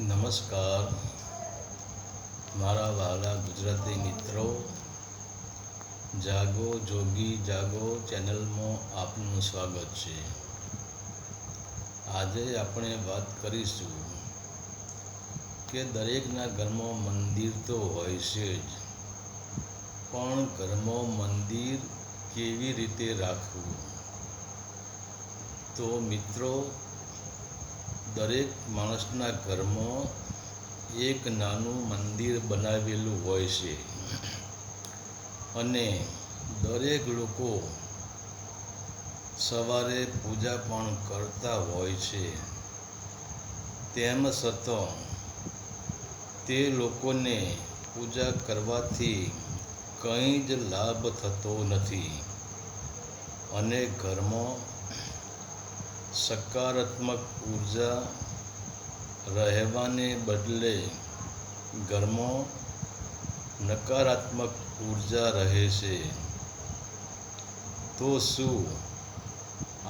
નમસ્કાર. મારા વહાલા ગુજરાતી મિત્રો, જાગો જોગી જાગો ચેનલમાં આપનું સ્વાગત છે. આજે આપણે વાત કરીશું કે દરેકના ઘરમાં મંદિર તો હોય છે જ, પણ ઘરમાં મંદિર કેવી રીતે રાખવું? તો મિત્રો દરેક માણસના ઘરમાં એક નાનું મંદિર બનાવેલું હોય છે. અને દરેક લોકો સવારે પૂજા પણ કરતા હોય છે. તેમ છતાં તે લોકોને પૂજા કરવાથી કંઈ જ લાભ થતો નથી. અને ઘરમાં સકારાત્મક ઊર્જા રહેવાને બદલે ઘરમાં નકારાત્મક ઊર્જા રહે છે. તો શું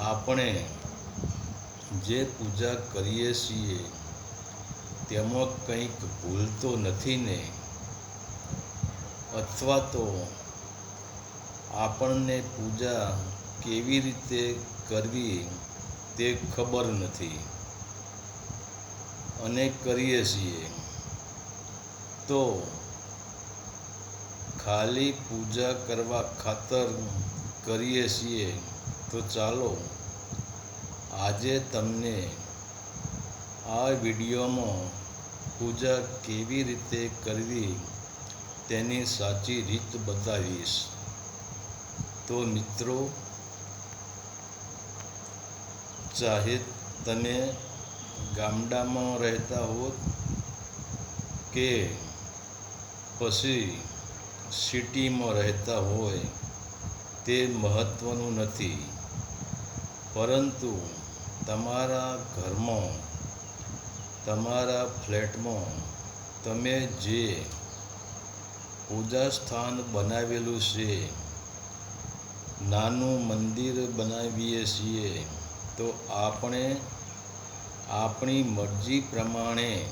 આપણે જે પૂજા કરીએ છીએ તેમાં કંઈક ભૂલ તો નથી ને? અથવા તો આપણને પૂજા કેવી રીતે કરવી? તે ખબર નથી. અને કરીએ છીએ. તો ખાલી પૂજા કરવા ખાતર કરીએ છીએ. તો ચાલો, આજે તમને આ વિડીયોમાં પૂજા કેવી રીતે કરવી તેની સાચી રીત બતાવીશ. તો મિત્રો ચાહે તમે ગામડામાં રહેતા હો કે પછી સિટીમાં રહેતા હોય તે મહત્ત્વનું નથી. પરંતુ તમારા ઘરમાં, તમારા ફ્લેટમાં તમે જે પૂજા સ્થાન બનાવેલું છે, નાનું મંદિર બનાવીએ છીએ તો આપણે આપણી મરજી પ્રમાણે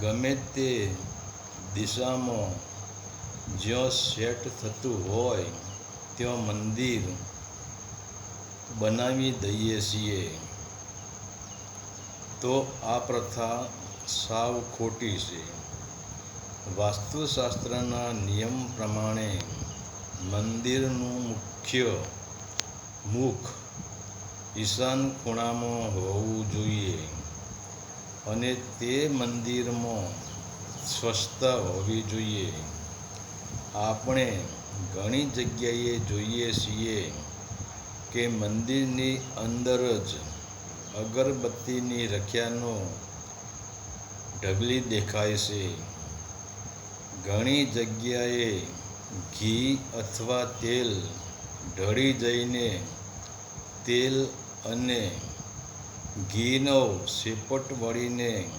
ગમે તે દિશામાં જ્યાં સેટ થતું હોય ત્યાં મંદિર બનાવી દઈએ છીએ. તો આ પ્રથા સાવ ખોટી છે. વાસ્તુશાસ્ત્રના નિયમ પ્રમાણે મંદિરનું મુખ્ય મુખ ઈશાન ખૂણામાં હોવું જોઈએ અને તે મંદિરમાં સ્વચ્છતા હોવી જોઈએ. આપણે ઘણી જગ્યાએ જોઈએ છીએ કે મંદિરની અંદર જ અગરબત્તીની રખ્યાનો ઢગલી દેખાય છે. ઘણી જગ્યાએ ઘી અથવા તેલ ઢળી જઈને તેલ અને ઘીનો સેપટ વળીને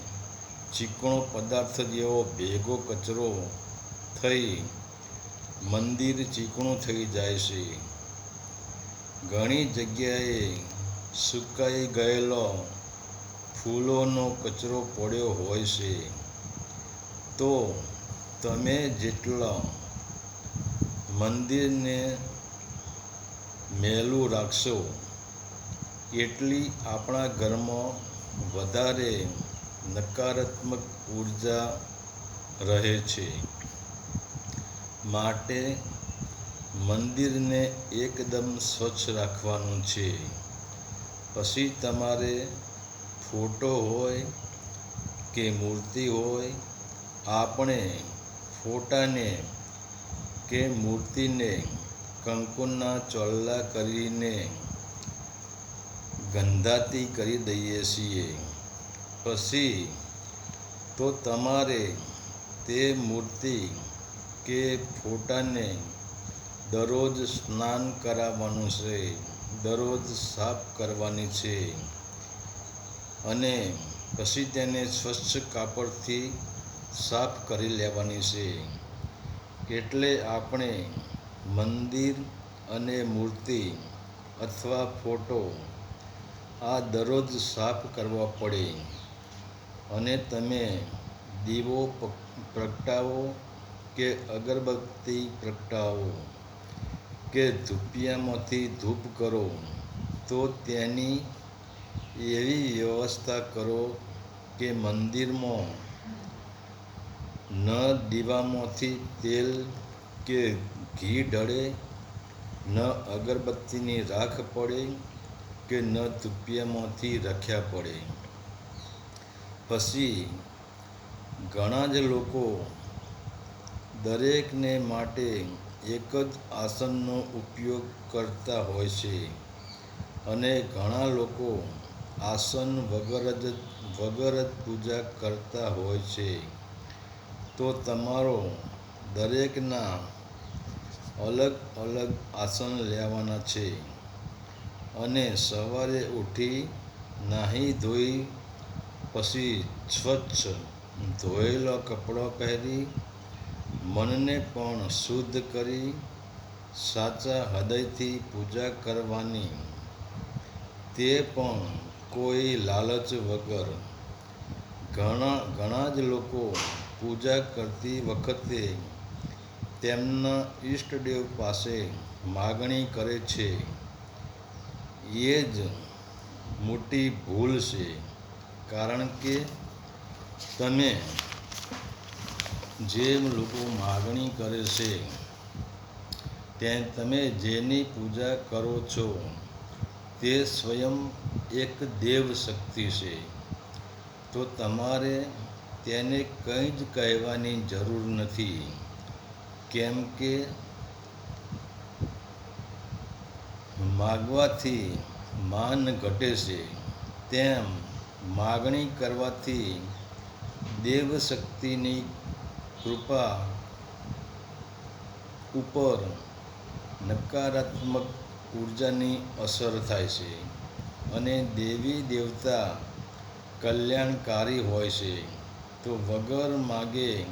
ચીકણો પદાર્થ જેવો ભેગો કચરો થઈ મંદિર ચીકણું થઈ જાય છે. ઘણી જગ્યાએ સુકાઈ ગયેલો ફૂલોનો કચરો પડ્યો હોય છે. તો તમે જેટલા મંદિરને મેલું રાખશો એટલી આપણા ઘરમાં વધારે નકારાત્મક ઊર્જા રહે છે. માટે મંદિરને એકદમ સ્વચ્છ રાખવાનું છે. પછી તમારે ફોટો હોય કે મૂર્તિ હોય, આપણે ફોટાને કે મૂર્તિને કંકુના ચોલ્લા કરીને ગંધાતી કરી દઈએ છીએ. પછી તો તમારે તે મૂર્તિ કે ફોટાને દરરોજ સ્નાન કરાવવાનું છે, દરરોજ સાફ કરવાની છે અને પછી તેને સ્વચ્છ કાપડથી સાફ કરી લેવાની છે. એટલે આપણે મંદિર અને મૂર્તિ અથવા ફોટો આ દરરોજ સાફ કરવા પડે. અને તમે દીવો પ્રગટાવો કે અગરબત્તી પ્રગટાવો કે ધૂપિયામાંથી ધૂપ કરો, તો તેની એવી વ્યવસ્થા કરો કે મંદિરમાં ન દીવામાંથી તેલ કે ઘી ઢળે, ન અગરબત્તીની રાખ પડે કે ન તૂપિયામાંથી રખ્યા પડે. પછી ઘણા જ લોકો દરેકને માટે એક જ આસનનો ઉપયોગ કરતા હોય છે અને ઘણા લોકો આસન વગર જ વગર જ પૂજા કરતા હોય છે. તો તમારો દરેકના અલગ અલગ આસન લેવાના છે. અને સવારે ઉઠી નાહી ધોઈ, પછી સ્વચ્છ ધોયેલો કપડો પહેરી, મનને પણ શુદ્ધ કરી, સાચા હૃદયથી પૂજા કરવાની. તે પણ કોઈ લાલચ વગર. ઘણા ઘણા જ લોકો પૂજા કરતી વખતે તેમના ઈષ્ટદેવ પાસે માગણી કરે છે. એ જ મોટી ભૂલ છે. કારણ કે તમે જે લોકો માગણી કરે છે તે તમે જેની પૂજા કરો છો, તે સ્વયં એક દેવ શક્તિ છે. તો તમારે તેને કંઈ જ કહેવાની જરૂર નથી. કેમ કે માગવાથી માન ઘટે છે, તેમ માગણી કરવાથી દેવશક્તિની કૃપા ઉપર નકારાત્મક ઉર્જાની અસર થાય છે અને દેવી દેવતા કલ્યાણકારી હોય છે. તો વગર માગે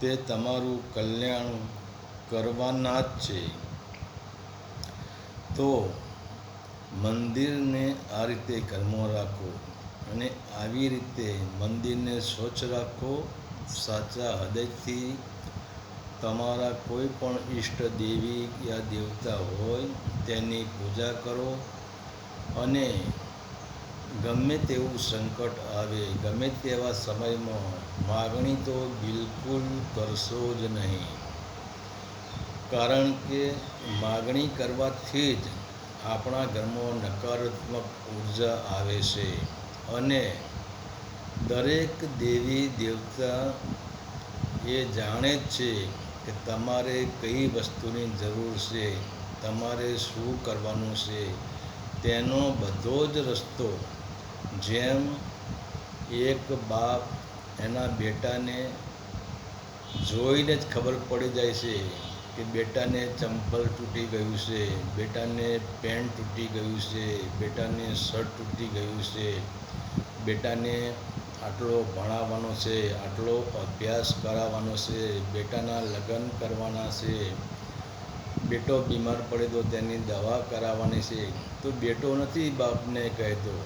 તે તમારું કલ્યાણ કરવાના જ છે. તો મંદિરને આ રીતે ઘરમાં રાખો અને આવી રીતે મંદિરને સ્વચ્છ રાખો. સાચા હૃદયથી તમારા કોઈ પણ ઈષ્ટ દેવી યા દેવતા હોય તેની પૂજા કરો અને ગમે તેવું સંકટ આવે, ગમે તેવા સમયમાં માગણી તો બિલકુલ કરશો જ નહીં. કારણ કે માગણી કરવાથી જ આપણા ઘરમાં નકારાત્મક ઊર્જા આવે છે અને દરેક દેવી દેવતા એ જાણે જ છે કે તમારે કઈ વસ્તુની જરૂર છે, તમારે શું કરવાનું છે. તેનો બધો જ રસ્તો જેમ એક બાપ એના બેટાને જોઈને જ ખબર પડી જાય છે કે બેટાને ચંપલ તૂટી ગયું છે, બેટાને પેન્ટ તૂટી ગયું છે, બેટાને શર્ટ તૂટી ગયું છે, બેટાને આટલો ભણાવવાનો છે, આટલો અભ્યાસ કરાવવાનો છે, બેટાના લગ્ન કરવાના છે, બેટો બીમાર પડે તો તેની દવા કરાવવાની છે. તો બેટો નથી બાપને કહેતો.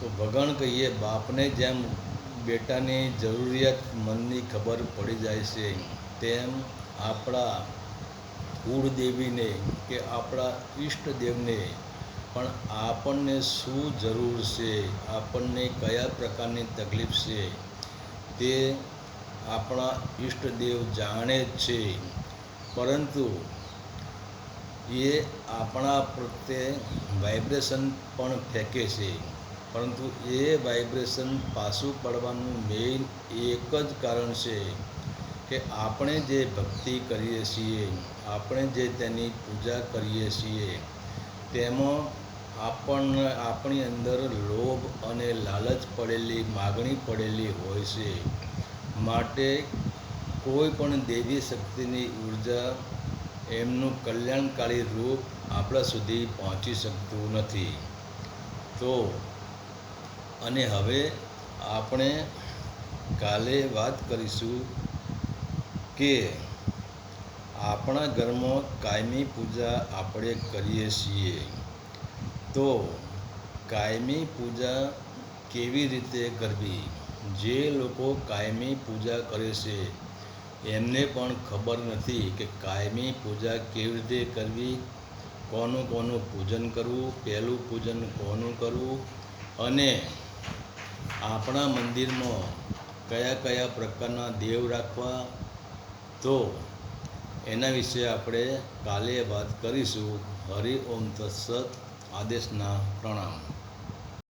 તો ભગણ કહીએ, બાપને જેમ બેટાની જરૂરિયાત મનની ખબર પડી જાય છે, તેમ આપણા કુળદેવીને કે આપણા ઈષ્ટદેવને, પણ આપણને શું જરૂર છે? આપણને કયા પ્રકારની તકલીફ છે? તે આપણા ઈષ્ટદેવ જાણે જ છે. પરંતુ એ આપણા પ્રત્યે વાઇબ્રેશન પણ ફેંકે છે. પરંતુ એ વાઇબ્રેશન પાછું પડવાનું મેઇન એક જ કારણ છે. કે આપણે જે ભક્તિ કરીએ છીએ, આપણે જે તેની પૂજા કરીએ છીએ, તેમાં આપણને, આપણી અંદર લોભ અને લાલચ પડેલી, માગણી પડેલી હોય છે. માટે કોઈ પણ દેવી શક્તિની ઊર્જા એમનું કલ્યાણકારી રૂપ આપણા સુધી પહોંચી શકતું નથી. તો, અને હવે આપણે કાલે વાત કરીશું કે આપણા ઘરમાં કાયમી પૂજા આપણે કરીએ છીએ. તો કાયમી પૂજા કેવી રીતે કરવી? જે લોકો કાયમી પૂજા કરે છે, એમને પણ ખબર નથી કે કાયમી પૂજા કેવી રીતે કરવી? કોનું કોનું પૂજન કરવું? પહેલું પૂજન કોનું કરવું? અને આપણા મંદિરમાં કયા કયા પ્રકારના દેવ રાખવા? તો એના વિશે આપણે કાલે વાત કરીશું હરિ ઓમ તત્સત આદેશના પ્રણામ.